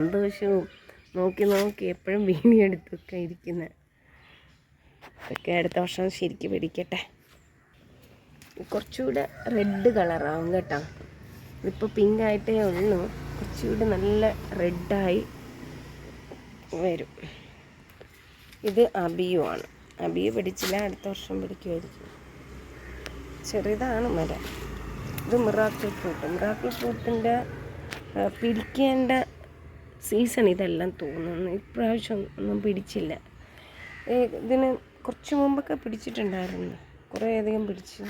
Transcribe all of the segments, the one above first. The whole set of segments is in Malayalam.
സന്തോഷവും നോക്കി നോക്കി എപ്പോഴും വീഡിയോ എടുത്തൊക്കെ ഇരിക്കുന്നത് ഇതൊക്കെ അടുത്ത വർഷം ശരിക്ക് പിടിക്കട്ടെ. കുറച്ചുകൂടെ റെഡ് കളറാവും കേട്ടോ. ഇതിപ്പോൾ പിങ്ക് ആയിട്ടേ ഉള്ളൂ. കുറച്ചുകൂടെ നല്ല റെഡായി വരും. ഇത് അബിയുമാണ് അബിയു പിടിച്ചില്ല അടുത്ത വർഷം പിടിക്കുമായിരിക്കും ചെറുതാണ് മരം. ഇത് മിറാക്കിൾ ഫ്രൂട്ട് മിറാക്കിൾ ഫ്രൂട്ടിന്റെ പിടിക്കേണ്ട സീസൺ ഇതെല്ലാം തോന്നുന്നു. ഇപ്രാവശ്യം ഒന്നും പിടിച്ചില്ല. ഇതിന് കുറച്ച് മുമ്പൊക്കെ പിടിച്ചിട്ടുണ്ടായിരുന്നു. കുറേ അധികം പിടിച്ചു.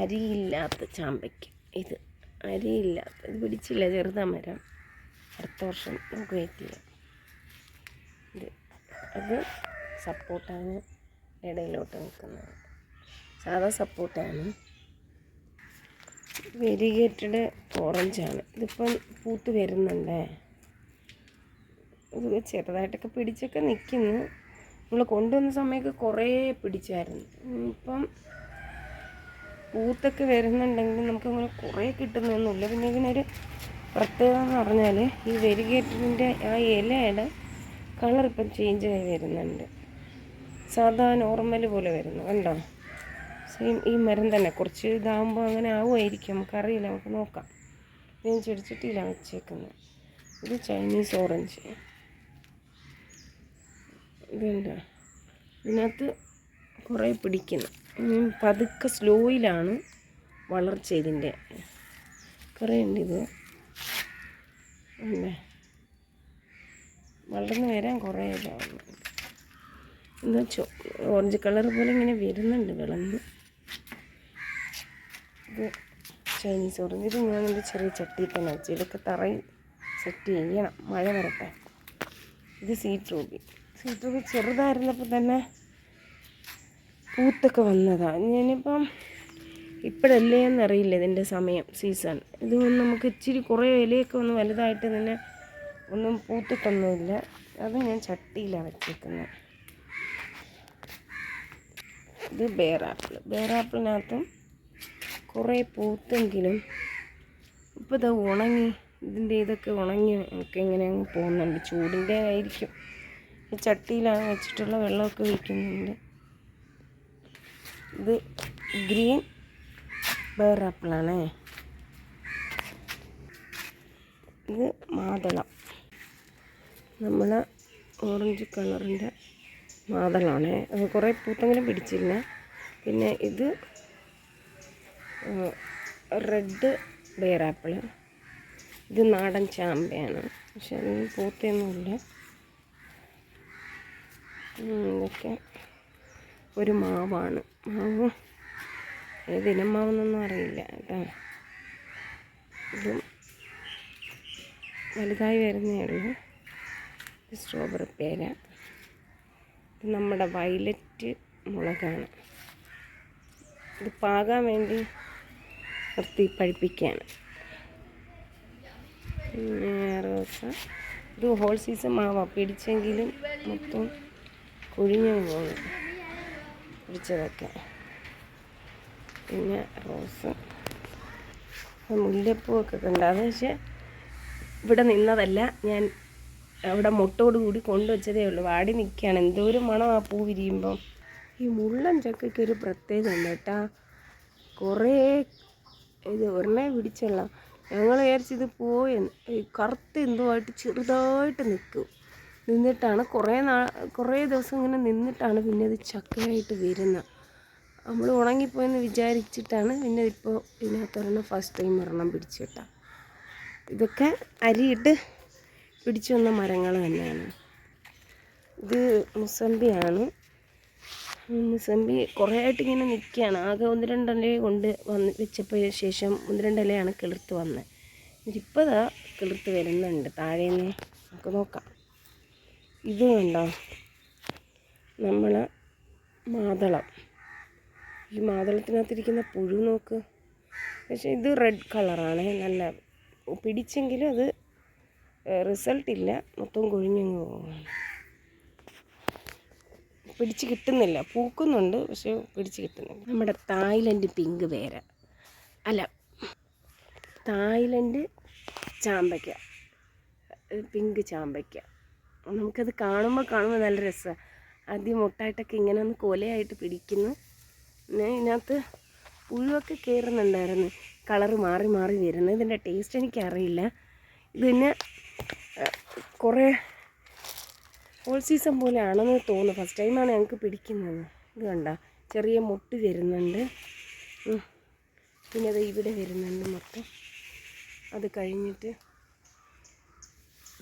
അരിയില്ലാത്ത ചാമ്പയ്ക്ക് ഇത്. അരിയില്ലാത്ത ഇത് പിടിച്ചില്ല. ചെറുതാ മരം. അടുത്ത വർഷം നമുക്ക് വെയിറ്റ് ഇത് അത് സപ്പോർട്ടാണ്. ഇടയിലോട്ട് നിൽക്കുന്നത്. സാധാ സപ്പോർട്ടാണ്. വെരിഗേറ്റഡ് ഓറഞ്ചാണ്. ഇതിപ്പം പൂത്ത് വരുന്നുണ്ടേ. ഇത് ചെറുതായിട്ടൊക്കെ പിടിച്ചൊക്കെ നിൽക്കുന്നു നമ്മൾ കൊണ്ടുവന്ന സമയത്ത് കുറേ പിടിച്ചായിരുന്നു. ഇപ്പം പൂത്തൊക്കെ വരുന്നുണ്ടെങ്കിൽ നമുക്കങ്ങനെ കുറേ കിട്ടുന്നൊന്നുമില്ല. പിന്നെ ഇതിനൊരു പ്രത്യേകത എന്ന് പറഞ്ഞാൽ ഈ വെരിഗേറ്ററിന്റെ ആ ഇലയുടെ കളർ ഇപ്പം ചേഞ്ച് ആയി വരുന്നുണ്ട്. സാധാ നോർമൽ പോലെ വരുന്നു. കണ്ടോ? സെയിം ഈ മരം തന്നെ. കുറച്ച് ഇതാകുമ്പോൾ അങ്ങനെ ആവുമായിരിക്കും. നമുക്കറിയില്ല. നമുക്ക് നോക്കാം. ഞാൻ ചെടിച്ചട്ടിയിലാണ് വെച്ചേക്കുന്നത്. ഇത് ചൈനീസ് ഓറഞ്ച്. ഇതുണ്ട് ഇതിനകത്ത് കുറേ പിടിക്കുന്നു. പതുക്കെ സ്ലോയിലാണ് വളർച്ച ഇതിന്റെ. കുറേ ഉണ്ട് ഇത്. അല്ലേ? വളർന്ന് വരാൻ കുറേ ഇതാവുന്നു ചോ ഓറഞ്ച് കളർ പോലെ ഇങ്ങനെ വരുന്നുണ്ട് വിളന്ന്. ഇത് ചൈനീസ് ഓറഞ്ച് ഇത് ഞാൻ എന്റെ ചെറിയ ചട്ടിയിൽ തന്നെ വെച്ചു. ഇതൊക്കെ തറയിൽ സെറ്റ് ചെയ്യണം. മഴ വരട്ടെ. ഇത് സീറ്റ് റൂബി സീറ്റ് റൂബി ചെറുതായിരുന്നപ്പോൾ തന്നെ പൂത്തൊക്കെ വന്നതാണ് ഞാനിപ്പം ഇപ്പോഴല്ലേ എന്നറിയില്ല ഇതിന്റെ സമയം സീസൺ ഇത് നമുക്ക് ഇച്ചിരി കുറേ ഇലയൊക്കെ ഒന്ന് വലുതായിട്ട് തന്നെ ഒന്നും പൂത്തിട്ടൊന്നുമില്ല. അത് ഞാൻ ചട്ടിയിലാണ് വെച്ചേക്കുന്നത്. ഇത് ബേറാപ്പിൾ ബേറാപ്പിളിനകത്തും കുറേ പൂത്തെങ്കിലും ഇപ്പോൾ ഇത് ഉണങ്ങി ഇതിന്റെ ഇതൊക്കെ ഉണങ്ങി ഒക്കെ ഇങ്ങനെ അങ്ങ് പോകുന്നുണ്ട്. ചൂടിന്റെ ആയിരിക്കും. ഈ ചട്ടിയിലാണ് വെച്ചിട്ടുള്ള വെള്ളമൊക്കെ ഒഴിക്കുന്നുണ്ട്. ഇത് ഗ്രീൻ ബേറാപ്പിളാണേ ഇത് മാതളം. നമ്മൾ ഓറഞ്ച് കളറിന്റെ മാതളാണ്. അത് കുറേ പൂത്തെങ്കിലും പിടിച്ചില്ല പിന്നെ ഇത് റെഡ് ബേറാപ്പിൾ ഇത് നാടൻ ചാമ്പയാണ്. പക്ഷെ അതൊന്നും പൂത്തൊന്നുമില്ല. ഇതൊക്കെ ഒരു മാവാണ്. മാവ്? ഏത് ഇനം മാവെന്നൊന്നും അറിയില്ല കേട്ടോ. ഇതും വലുതായി വരുന്നേ ഉള്ളൂ. സ്ട്രോബെറി പേര. ഇത് നമ്മുടെ വയലറ്റ് മുളകാണ്. ഇത് പാകാൻ വേണ്ടി നിർത്തി പഴിപ്പിക്കുകയാണ് റോസ ഇത് ഹോൾ സീസൺ മാവാ. പിടിച്ചെങ്കിലും മൊത്തം കുഴിഞ്ഞു പോകും. പിടിച്ചതൊക്കെ. പിന്നെ റോസ്. മുല്ലപ്പൂവൊക്കെ കണ്ട? അത് പക്ഷേ ഇവിടെ നിന്നതല്ല. ഞാൻ അവിടെ മുട്ടോട് കൂടി കൊണ്ടുവച്ചതേ ഉള്ളൂ. വാടി നിൽക്കുകയാണ്. എന്തോരം മണം ആ പൂ വിരിയുമ്പം. ഈ മുള്ളൻ ചക്കയ്ക്ക് ഒരു പ്രത്യേകത ഉണ്ട് കേട്ടാ. കുറേ ഇത് ഒരെണ്ണേ പിടിച്ചുള്ള ഞങ്ങൾ വിചാരിച്ചത് പോയെന്ന് ഈ കറുത്ത് എന്തോ ആയിട്ട് ചെറുതായിട്ട് നിൽക്കും. നിന്നിട്ടാണ് കുറേ നാ കുറേ ദിവസം ഇങ്ങനെ നിന്നിട്ടാണ് പിന്നെ അത് ചക്കയായിട്ട് വരുന്നത് നമ്മൾ ഉണങ്ങിപ്പോയെന്ന് വിചാരിച്ചിട്ടാണ് പിന്നെ ഇപ്പോൾ ഇതിനകത്തൊരെണ്ണം ഫസ്റ്റ് ടൈം ഒരെണ്ണം പിടിച്ചിട്ട. ഇതൊക്കെ അരിയിട്ട് പിടിച്ചു വന്ന മരങ്ങൾ തന്നെയാണ്. ഇത് മുസമ്പിയാണ് മുസമ്പി കുറേ ആയിട്ട് ഇങ്ങനെ നിൽക്കുകയാണ് ആകെ ഒന്ന് രണ്ടില കൊണ്ട് വന്ന് വെച്ചപ്പോൾ ശേഷം ഒന്ന് രണ്ടിലയാണ് കിളിർത്ത് വന്നത് ഇതിപ്പോൾ ഇതാ കിളിർത്ത് വരുന്നുണ്ട്. താഴേന്ന് നമുക്ക് നോക്കാം. ഇത് കണ്ടോ? നമ്മൾ മാതളം. ഈ മാതളത്തിനകത്തിരിക്കുന്ന പുഴു നോക്ക്. പക്ഷെ ഇത് റെഡ് കളറാണ്. നല്ല പിടിച്ചെങ്കിലും അത് റിസൾട്ട് ഇല്ല മൊത്തം കൊഴിഞ്ഞങ്ങ് പോവാണ്. പിടിച്ച് കിട്ടുന്നില്ല. പൂക്കുന്നുണ്ട് പക്ഷെ പിടിച്ച് കിട്ടുന്നില്ല. നമ്മുടെ തായ്ലൻഡ് പിങ്ക് പേര അല്ല തായ്ലൻഡ് ചാമ്പയ്ക്ക. പിങ്ക് ചാമ്പയ്ക്ക. നമുക്കത് കാണുമ്പോൾ കാണുമ്പോൾ നല്ല രസമാണ് ആദ്യം മുട്ടായിട്ടൊക്കെ ഇങ്ങനെ ഒന്ന് കൊലയായിട്ട് പിടിക്കുന്നു. പിന്നെ ഇതിനകത്ത് പുഴുവൊക്കെ കയറുന്നുണ്ടായിരുന്നു കളറ് മാറി മാറി വരുന്നത് ഇതിന്റെ ടേസ്റ്റ് എനിക്കറിയില്ല. ഇത് പിന്നെ കുറേ ഓൾ സീസൺ പോലെ ആണെന്ന് തോന്നുന്നു ഫസ്റ്റ് ടൈമാണ് ഞങ്ങൾക്ക് പിടിക്കുന്നത്. ഇത് കണ്ട ചെറിയ മുട്ട് വരുന്നുണ്ട്. പിന്നെ അത് ഇവിടെ വരുന്നുണ്ട് മൊത്തം അത് കഴിഞ്ഞിട്ട്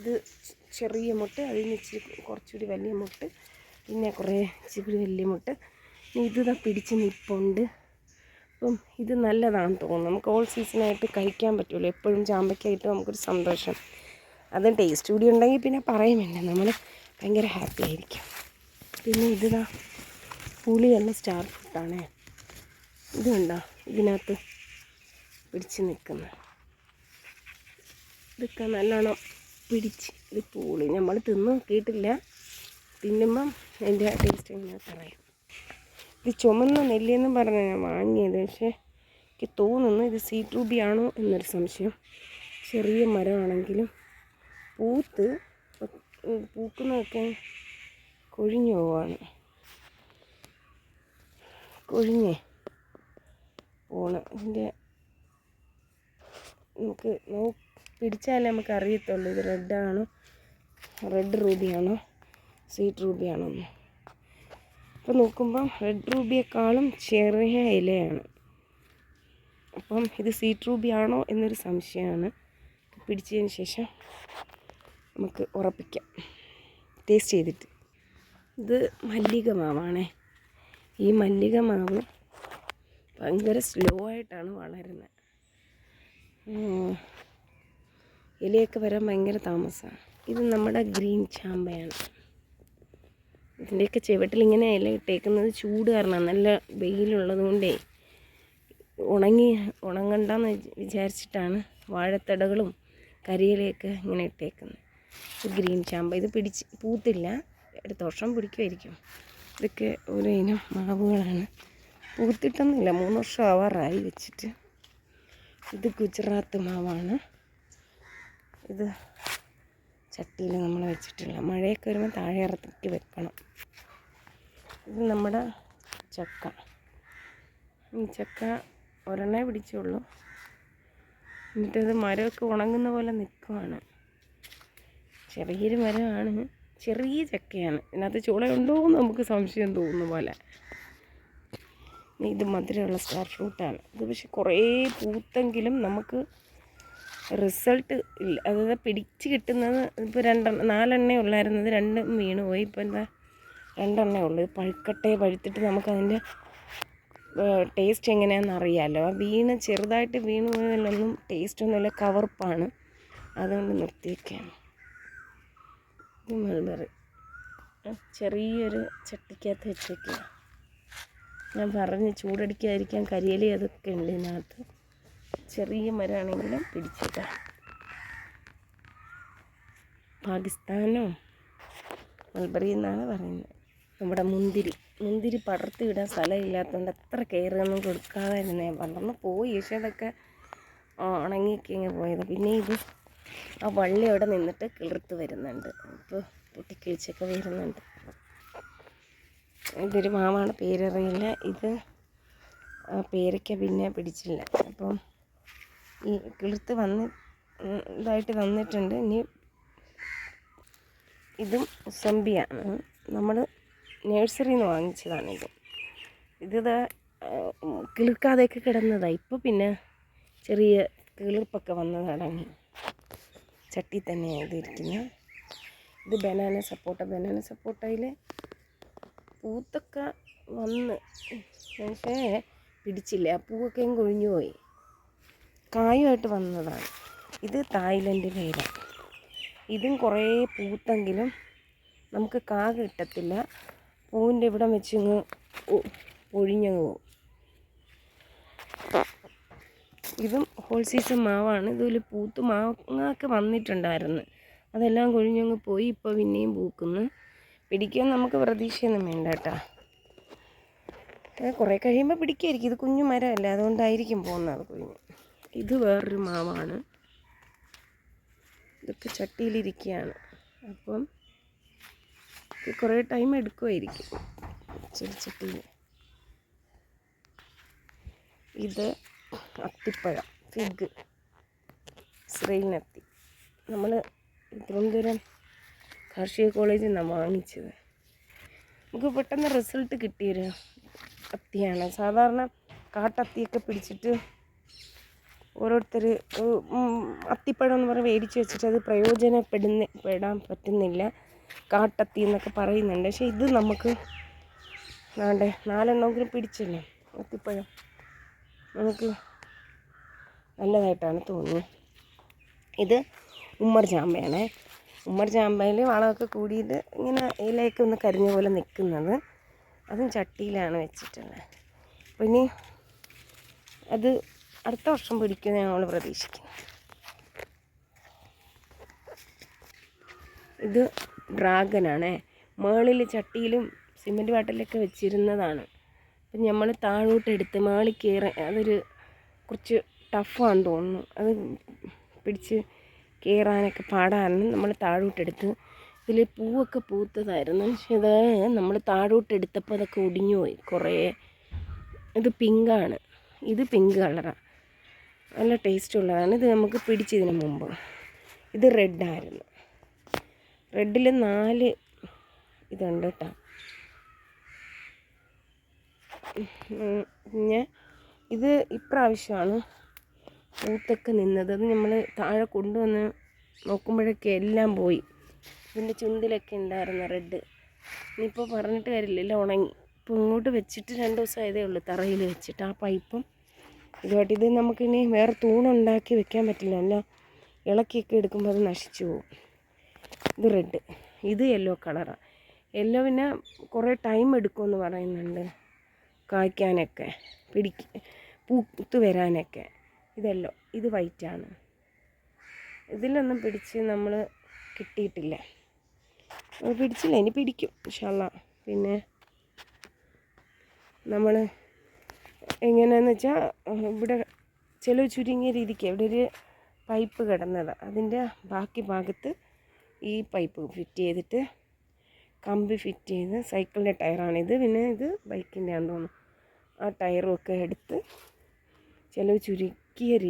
ഇത് ചെറിയ മുട്ട് അതിൽ നിന്ന് ഇച്ചിരി കുറച്ചുകൂടി വലിയ മുട്ട് പിന്നെ കുറേ ഇച്ചിരി വലിയ മുട്ട്. ഇത് ദാ പിടിച്ച് നിൽപ്പുണ്ട് അപ്പം ഇത് നല്ലതാണെന്ന് തോന്നുന്നു. നമുക്ക് ഓൾ സീസണായിട്ട് കഴിക്കാൻ പറ്റുള്ളൂ. എപ്പോഴും ചാമ്പയ്ക്കായിട്ട് നമുക്കൊരു സന്തോഷം. അതും ടേസ്റ്റ് കൂടി ഉണ്ടെങ്കിൽ പിന്നെ പറയുമല്ലേ നമ്മൾ ഭയങ്കര ഹാപ്പി ആയിരിക്കും. പിന്നെ ഇതാ പുളി എന്ന സ്റ്റാർ ഫുഡാണേ ഇത് കണ്ടോ ഇതിനകത്ത് പിടിച്ച് നിൽക്കുന്നത് ഇതൊക്കെ നല്ലോണം പിടിച്ച് ഇത് പൂളി. നമ്മൾ തിന്ന് നോക്കിയിട്ടില്ല. തിന്നുമ്പം അതിന്റെ ടേസ്റ്റ് ഇങ്ങനെ പറയും ഇത് ചുമന്ന നെല്ലിയെന്ന് പറഞ്ഞാൽ ഞാൻ വാങ്ങിയത്. പക്ഷേ എനിക്ക് തോന്നുന്നു ഇത് സീറ്റ് റൂബി ആണോ എന്നൊരു സംശയം. ചെറിയ മരമാണെങ്കിലും പൂത്ത് പൂക്കുന്നതൊക്കെ കൊഴിഞ്ഞു പോവാണ്. കൊഴിഞ്ഞേ പോണ്. ഇതിന്റെ നമുക്ക് നോ പിടിച്ചാലേ നമുക്ക് അറിയത്തുള്ളൂ ഇത് റെഡാണോ? റെഡ് റൂബിയാണോ? സ്വീറ്റ് റൂബിയാണോ? എന്ന് അപ്പോൾ നോക്കുമ്പം റെഡ് റൂബിയേക്കാളും ചെറിയ ഇലയാണ്. അപ്പം ഇത് സ്വീറ്റ് റൂബിയാണോ എന്നൊരു സംശയമാണ്. പിടിച്ചതിന് ശേഷം നമുക്ക് ഉറപ്പിക്കാം. ടേസ്റ്റ് ചെയ്തിട്ട്. ഇത് മല്ലിക മാവാണേ. ഈ മല്ലിക മാവ് ഭയങ്കര സ്ലോ ആയിട്ടാണ് വളരുന്നത്. ഇലയൊക്കെ വരാൻ ഭയങ്കര താമസമാണ് ഇത് നമ്മുടെ ഗ്രീൻ ചാമ്പയാണ്. ഇതിന്റെയൊക്കെ ചുവട്ടിൽ ഇങ്ങനെ ഇല ഇട്ടേക്കുന്നത് ചൂട് കാരണം നല്ല വെയിലുള്ളത് കൊണ്ടേ ഉണങ്ങി ഉണങ്ങണ്ടെന്ന് വിച- വിചാരിച്ചിട്ടാണ് വാഴത്തടകളും കരിയിലയൊക്കെ ഇങ്ങനെ ഇട്ടേക്കുന്നത്. ഗ്രീൻ ചാമ്പ. ഇത് പിടിച്ച് പൂത്തില്ല. അടുത്ത വർഷം പിടിക്കുമായിരിക്കും ഇതൊക്കെ ഓരോ ഇനം മാവുകളാണ്. പൂത്തിട്ടൊന്നുമില്ല. മൂന്ന് വർഷം ആവാറായി വെച്ചിട്ട്. ഇത് ഗുജറാത്ത് മാവാണ്. ഇത് ചട്ടിയിൽ നമ്മൾ വെച്ചിട്ടില്ല മഴയൊക്കെ വരുമ്പോൾ താഴെ ഇറക്കി വെക്കണം. ഇത് നമ്മുടെ ചക്ക. ഈ ചക്ക ഒരെണ്ണേ പിടിച്ചുള്ളൂ. എന്നിട്ടത് മരമൊക്കെ ഉണങ്ങുന്ന പോലെ നിൽക്കുവാണ്. ചെറിയൊരു മരമാണ്. ചെറിയ ചക്കയാണ്. ഇതിനകത്ത് ചുളയുണ്ടോ എന്ന് നമുക്ക് സംശയം തോന്നുന്ന പോലെ. ഇത് മധുരമുള്ള സ്റ്റാർ ഫ്രൂട്ടാണ് ഇത് പക്ഷെ കുറേ പൂത്തെങ്കിലും നമുക്ക് റിസൾട്ട് ഇല്ല. അതായത് പിടിച്ച് കിട്ടുന്നത് ഇപ്പോൾ രണ്ടെണ്ണം നാലെണ്ണേ ഉള്ളായിരുന്നത് രണ്ടും വീണ് പോയി. ഇപ്പോൾ എന്താ? രണ്ടെണ്ണേ ഉള്ളൂ. ഇത് പഴുക്കട്ടെ പഴുത്തിട്ട് നമുക്കതിന്റെ ടേസ്റ്റ് എങ്ങനെയാണെന്ന് അറിയാമല്ലോ ആ വീണ് ചെറുതായിട്ട് വീണ് പോയതിലൊന്നും ടേസ്റ്റ് ഒന്നുമില്ല. കവർപ്പാണ് അതുകൊണ്ട് നിർത്തിയൊക്കെയാണ് ആ, ചെറിയൊരു ചട്ടിക്കകത്ത് വെച്ചേക്കുക ഞാൻ പറഞ്ഞ് ചൂടടിക്കാതിരിക്കാൻ കരിയില അതൊക്കെ ഉണ്ട് ഇതിനകത്ത്. ചെറിയ മരമാണെങ്കിലും പിടിച്ചേക്കാം. പാകിസ്ഥാനോ? മൽബറി എന്നാണ് പറയുന്നത്. നമ്മുടെ മുന്തിരി. മുന്തിരി പടർത്തി വിടാൻ സ്ഥലമില്ലാത്തതുകൊണ്ട് എത്ര കെയറൊന്നും കൊടുക്കാതായിരുന്നേ വളർന്ന് പോയി. പക്ഷേ അതൊക്കെ ഉണങ്ങിയൊക്കെ ഇങ്ങനെ പോയത്. പിന്നെ ഇത് ആ വള്ളി അവിടെ നിന്നിട്ട് കിളിർത്ത് വരുന്നുണ്ട്. ഇപ്പോൾ പൊട്ടിക്കിളിച്ചൊക്കെ വരുന്നുണ്ട്. ഇതൊരു മാവാണ് പേരറിയില്ല. ഇത് പേരയ്ക്ക പിന്നെ പിടിച്ചില്ല. അപ്പം ഈ കിളിർത്ത് വന്ന് ഇതായിട്ട് വന്നിട്ടുണ്ട്. ഇനി ഇതും മുസമ്പിയാണ് നമ്മൾ നേഴ്സറിയിൽ നിന്ന് വാങ്ങിച്ചതാണ് ഇത്. ഇത് കിളിർക്കാതെയൊക്കെ കിടന്നതാണ് ഇപ്പോൾ പിന്നെ ചെറിയ കിളിർപ്പൊക്കെ വന്ന് ചട്ടി തന്നെയാണ് ഇത് ഇത് ബനാന സപ്പോട്ട ബനാന സപ്പോട്ടയിൽ പൂത്തൊക്കെ വന്ന് പക്ഷേ പിടിച്ചില്ല? ആ പൂവൊക്കെയും കൊഴിഞ്ഞു പോയി. കായുമായിട്ട് വന്നതാണ്. ഇത് തായ്ലൻഡ് വേല ഇതും കുറേ പൂത്തെങ്കിലും നമുക്ക് കാ കിട്ടത്തില്ല. പൂവിന്റെ ഇവിടം വെച്ചിങ്ങ് പൊഴിഞ്ഞങ്ങ് പോകും. ഇതും ഹോൾ സീസൺ മാവാണ്. ഇതിൽ പൂത്ത് മാങ്ങാക്ക് വന്നിട്ടുണ്ടായിരുന്നു. അതെല്ലാം കൊഴിഞ്ഞങ്ങ് പോയി ഇപ്പോൾ പിന്നെയും പൂക്കുന്നു. പിടിക്കാൻ നമുക്ക് പ്രതീക്ഷയൊന്നും വേണ്ട കേട്ടോ. കുറേ കഴിയുമ്പോൾ പിടിക്കായിരിക്കും. ഇത് കുഞ്ഞു മരമല്ല അതുകൊണ്ടായിരിക്കും പോകുന്നത് കുഞ്ഞ് ഇത് വേറൊരു മാവാണ്. ഇതൊക്കെ ചട്ടിയിലിരിക്കുകയാണ് അപ്പം കുറേ ടൈം എടുക്കുമായിരിക്കും ചെടിച്ചട്ടിയിൽ ഇത് അത്തിപ്പഴം ഫിഗ് ഇസ്രയേലിനത്തി നമ്മൾ തിരുവനന്തപുരം കാർഷിക കോളേജിൽ നിന്നാണ് വാങ്ങിച്ചത്. നമുക്ക് പെട്ടെന്ന് റിസൾട്ട് കിട്ടിയൊരു അത്തിയാണ് സാധാരണ കാട്ടത്തിയൊക്കെ പിടിച്ചിട്ട് ഓരോരുത്തർ അത്തിപ്പഴം എന്ന് പറഞ്ഞ് മേടിച്ച് വെച്ചിട്ട് അത് പ്രയോജനപ്പെടുന്ന പെടാൻ പറ്റുന്നില്ല. കാട്ടത്തി എന്നൊക്കെ പറയുന്നുണ്ട്. പക്ഷേ ഇത് നമുക്ക് വേണ്ടേ നാലെണ്ണമെങ്കിലും പിടിച്ചില്ലേ? അത്തിപ്പഴം. നമുക്ക് നല്ലതായിട്ടാണ് തോന്നുന്നത്. ഇത് ഉമ്മർ ചാമ്പയാണേ ഉമ്മർ വളമൊക്കെ കൂടിയിട്ട് ഇങ്ങനെ ഇലയൊക്കെ ഒന്ന് കരിഞ്ഞ പോലെ നിൽക്കുന്നത്. അതും ചട്ടിയിലാണ് വെച്ചിട്ടുള്ളത്. അപ്പോൾ ഇനി അത് അടുത്ത വർഷം പിടിക്കുമെന്ന് ഞങ്ങൾ പ്രതീക്ഷിക്കുന്നു ഇത് ഡ്രാഗനാണേ. മേളിൽ ചട്ടിയിലും സിമെന്റ് വാട്ടലൊക്കെ വെച്ചിരുന്നതാണ്. അപ്പം നമ്മൾ താഴോട്ട് എടുത്ത് മേളിൽ കയറാൻ അതൊരു കുറച്ച് ടഫാണെന്ന് തോന്നുന്നു. അത് പിടിച്ച് കയറാനൊക്കെ പാടായിരുന്നു നമ്മൾ താഴോട്ടെടുത്ത് ഇതിൽ പൂവൊക്കെ പൂത്തതായിരുന്നു. പക്ഷേ ഇത് നമ്മൾ താഴോട്ടെടുത്തപ്പോൾ അതൊക്കെ ഒടിഞ്ഞു പോയി കുറേ. ഇത് പിങ്കാണ് ഇത് പിങ്ക് കളറാണ് നല്ല ടേസ്റ്റ് ഉള്ളതാണ്. ഇത് നമുക്ക് പിടിച്ചതിന് മുമ്പ്. ഇത് റെഡായിരുന്നു റെഡിൽ നാല് ഇതുണ്ട് കേട്ടോ പിന്നെ ഇത് ഇപ്രാവശ്യമാണ് പൂത്തൊക്കെ നിന്നത്. അത് നമ്മൾ താഴെ കൊണ്ടുവന്ന് നോക്കുമ്പോഴൊക്കെ എല്ലാം പോയി. ഇതിന്റെ ചുണ്ടിലൊക്കെ ഉണ്ടായിരുന്ന റെഡ് ഇനിയിപ്പോൾ പറഞ്ഞിട്ട് കാര്യമില്ല ഉണങ്ങി. ഇപ്പോൾ ഇങ്ങോട്ട് വെച്ചിട്ട് രണ്ട് ദിവസം ആയതേ ഉള്ളൂ തറയിൽ വെച്ചിട്ട്. ആ പൈപ്പും ഇതുമായിട്ട് ഇത് നമുക്കിനി വേറെ തൂണുണ്ടാക്കി വെക്കാൻ പറ്റില്ല. അല്ല ഇളക്കിയൊക്കെ എടുക്കുമ്പോൾ അത് നശിച്ചു പോകും. ഇത് റെഡ് ഇത് യെല്ലോ കളറാണ് യെല്ലോ പിന്നെ കുറേ ടൈം എടുക്കുമെന്ന് പറയുന്നുണ്ട്. കായ്ക്കാനൊക്കെ പിടിക്ക പൂത്ത് വരാനൊക്കെ. ഇതല്ലോ ഇത് വൈറ്റാണ്. ഇതിലൊന്നും പിടിച്ച് നമ്മൾ കിട്ടിയിട്ടില്ല. പിടിച്ചില്ല ഇനി പിടിക്കും ഇഷല്ല പിന്നെ നമ്മൾ എങ്ങനെയാണെന്ന് വെച്ചാൽ ഇവിടെ ചില ചുരുങ്ങിയ രീതിക്ക് ഇവിടെ ഒരു പൈപ്പ് കിടന്നതാണ് അതിന്റെ ബാക്കി ഭാഗത്ത് ഈ പൈപ്പ് ഫിറ്റ് ചെയ്തിട്ട് കമ്പി ഫിറ്റ് ചെയ്ത് സൈക്കിളിന്റെ ടയറാണിത്. പിന്നെ ഇത് ബൈക്കിന്റെ ആണെന്ന് തോന്നുന്നു. ആ ടയറും ഒക്കെ എടുത്ത് ചിലവ് ചുരുക്കിയ രീതി